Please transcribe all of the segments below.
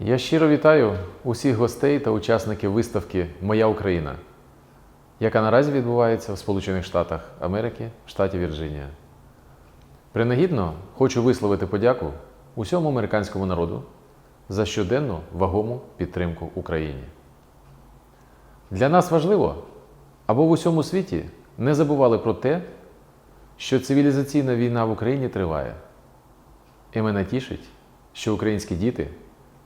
Я щиро вітаю усіх гостей та учасників виставки Моя Україна, яка наразі відбувається в Сполучених Штатах Америки, штаті Вірджинія. Принагідно хочу висловити подяку усьому американському народу за щоденну вагому підтримку Україні. Для нас важливо, аби в усьому світі не забували про те, що цивілізаційна війна в Україні триває. І мене тішить, що українські діти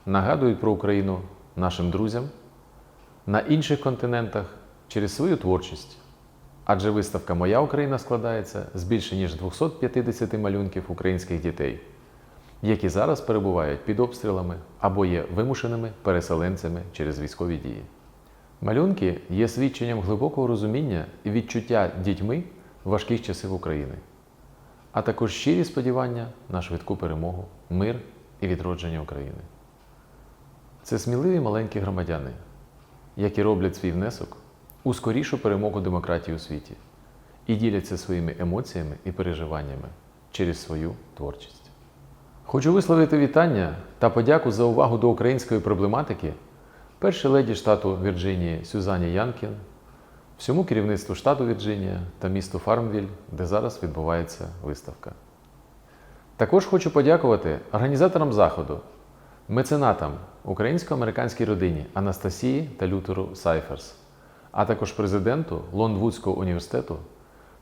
нагадують про Україну нашим друзям на інших континентах через свою творчість. Адже виставка Моя Україна складається з більше ніж 250 малюнків українських дітей, які зараз перебувають під обстрілами або є вимушеними переселенцями через військові дії. Малюнки є свідченням глибокого розуміння і відчуття дітьми важких часів України, а також щирі сподівання на швидку перемогу, мир і відродження України. Це сміливі маленькі громадяни, які роблять свій внесок у скорішу перемогу демократії у світі і діляться своїми емоціями і переживаннями через свою творчість. Хочу висловити вітання та подяку за увагу до української проблематики першій леді штату Вірджинії Сюзані Янкін, всьому керівництву штату Вірджинія та місту Фармвіль, де зараз відбувається виставка. Також хочу подякувати організаторам заходу, меценатам українсько-американській родині Анастасії та Лютеру Сайферс, а також президенту Лондвудського університету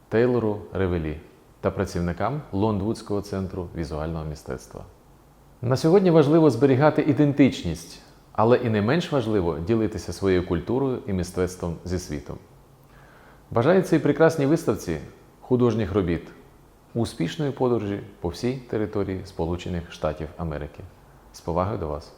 Тейлору Ревелі та працівникам Лондвудського центру візуального мистецтва. На сьогодні важливо зберігати ідентичність, але і не менш важливо ділитися своєю культурою і мистецтвом зі світом. Бажаю цій прекрасній виставці художніх робіт успішної подорожі по всій території Сполучених Штатів Америки. З повагою до вас!